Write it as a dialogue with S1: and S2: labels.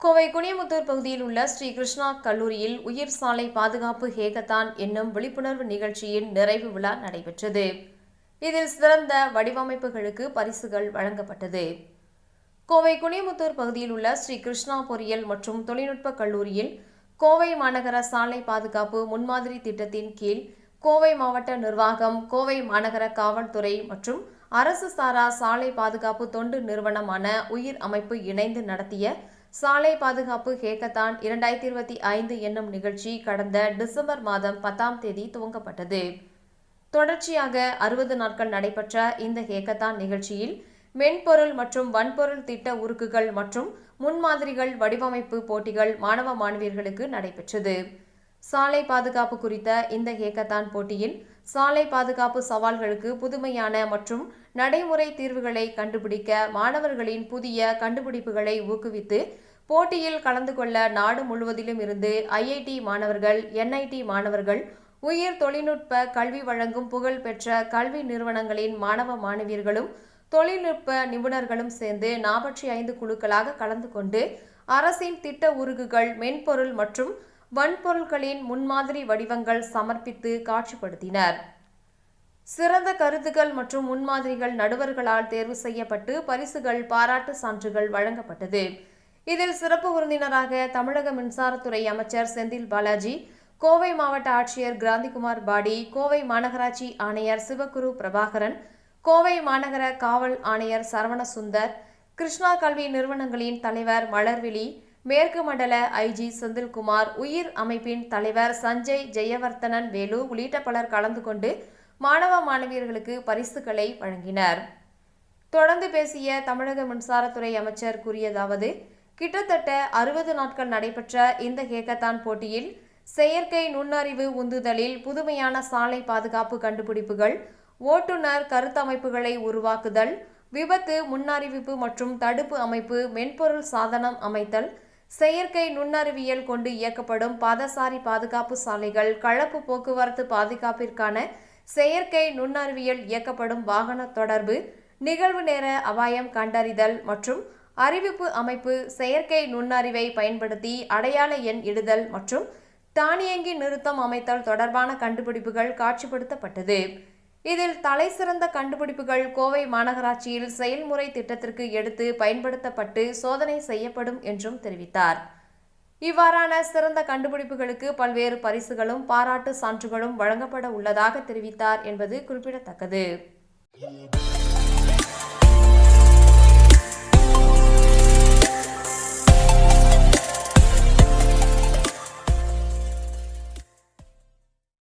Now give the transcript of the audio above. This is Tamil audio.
S1: கோவை குனியமுத்தூர் பகுதியில் உள்ள ஸ்ரீ கிருஷ்ணா கல்லூரியில் உயிர் சாலை பாதுகாப்பு ஹேகத்தான் என்னும் விழிப்புணர்வு நிகழ்ச்சியின் நிறைவு விழா நடைபெற்றது. இதில் சிறந்த வடிவமைப்புகளுக்கு பரிசுகள் வழங்கப்பட்டது. கோவை குனியமுத்தூர் பகுதியில் உள்ள ஸ்ரீ கிருஷ்ணா பொறியியல் மற்றும் தொழில்நுட்ப கல்லூரியில் கோவை மாநகர சாலை பாதுகாப்பு முன்மாதிரி திட்டத்தின் கீழ் கோவை மாவட்ட நிர்வாகம் கோவை மாநகர காவல்துறை மற்றும் அரசு சாரா சாலை பாதுகாப்பு தொண்டு நிறுவனமான உயிர் அமைப்பு இணைந்து நடத்திய சாலை பாதுகாப்பு ஹேக்கத்தான் இரண்டாயிரத்தி இருபத்தி ஐந்து என்னும் நிகழ்ச்சி கடந்த டிசம்பர் மாதம் பத்தாம் தேதி துவங்கப்பட்டது. தொடர்ச்சியாக அறுபது நாட்கள் நடைபெற்ற இந்த ஹேக்கத்தான் நிகழ்ச்சியில் மென்பொருள் மற்றும் வன்பொருள் திட்ட உருக்குகள் மற்றும் முன்மாதிரிகள் வடிவமைப்பு போட்டிகள் மாணவ மாணவியர்களுக்கு நடைபெற்றது. சாலை பாதுகாப்பு குறித்த இந்த ஹேக்கத்தான் போட்டியில் சாலை பாதுகாப்பு சவால்களுக்கு புதுமையான மற்றும் நடைமுறை தீர்வுகளை கண்டுபிடிக்க மாணவர்களின் புதிய கண்டுபிடிப்புகளை ஊக்குவித்து போட்டியில் கலந்து கொள்ள நாடு முழுவதிலும் இருந்து ஐஐடி மாணவர்கள் என்ஐடி மாணவர்கள் உயர் தொழில்நுட்ப கல்வி வழங்கும் புகழ்பெற்ற கல்வி நிறுவனங்களின் மாணவ மாணவியர்களும் தொழில்நுட்ப நிபுணர்களும் சேர்ந்து நாற்பத்தி ஐந்து குழுக்களாக கலந்து கொண்டு அரசின் திட்ட உருகுகள் மென்பொருள் மற்றும் வன்பொருள்களின் முன்மாதிரி வடிவங்கள் சமர்ப்பித்து காட்சிப்படுத்தினர். சிறந்த கருத்துக்கள் மற்றும் முன்மாதிரிகள் நடுவர்களால் தேர்வு செய்யப்பட்டு பரிசுகள் பாராட்டு சான்றுகள் வழங்கப்பட்டது. இதில் சிறப்பு விருந்தினராக தமிழக மின்சாரத்துறை அமைச்சர் செந்தில் பாலாஜி கோவை மாவட்ட ஆட்சியர் கிராந்திகுமார் பாடி கோவை மாநகராட்சி ஆணையர் சிவகுரு பிரபாகரன் கோவை மாநகர காவல் ஆணையர் சரவணசுந்தர் கிருஷ்ணா கல்வி நிறுவனங்களின் தலைவர் மலர்விழி மேற்கு மண்டல ஐஜி செந்தில்குமார் உயிர் அமைப்பின் தலைவர் சஞ்சய் ஜெயவர்த்தனன் வேலு உள்ளிட்ட பலர் கலந்து கொண்டு மாணவ மாணவியர்களுக்கு பரிசுகளை வழங்கினர். தொடர்ந்து பேசிய தமிழக மின்சாரத்துறை அமைச்சர் கூறியதாவது கிட்டத்தட்ட அறுபது நாட்கள் நடைபெற்ற இந்த ஹேக்கத்தான் போட்டியில் செயற்கை நுண்ணறிவு உந்துதலில் புதுமையான சாலை பாதுகாப்பு கண்டுபிடிப்புகள் ஓட்டுநர் கருத்தமைப்புகளை உருவாக்குதல் விபத்து முன்னறிவிப்பு மற்றும் தடுப்பு அமைப்பு மென்பொருள் சாதனம் அமைத்தல் செயற்கை நுண்ணறிவியல் கொண்டு இயக்கப்படும் பாதசாரி பாதுகாப்பு சாலைகள் கலப்பு போக்குவரத்து பாதுகாப்பிற்கான செயற்கை நுண்ணறிவியல் இயக்கப்படும் வாகன தொடர்பு நிகழ்வு நேர அபாயம் கண்டறிதல் மற்றும் அறிவிப்பு அமைப்பு செயற்கை நுண்ணறிவை பயன்படுத்தி அடையாள எண் இடுதல் மற்றும் தானியங்கி நிறுத்தம் அமைத்தல் தொடர்பான கண்டுபிடிப்புகள் காட்சிப்படுத்தப்பட்டது. இதில் தலை சிறந்த கண்டுபிடிப்புகள் கோவை மாநகராட்சியில் செயல்முறை திட்டத்திற்கு எடுத்து பயன்படுத்தப்பட்டு சோதனை செய்யப்படும் என்றும் தெரிவித்தார். இவ்வாறான சிறந்த கண்டுபிடிப்புகளுக்கு பல்வேறு பரிசுகளும் பாராட்டு சான்றுகளும் வழங்கப்பட உள்ளதாக தெரிவித்தார் என்பது குறிப்பிடத்தக்கது.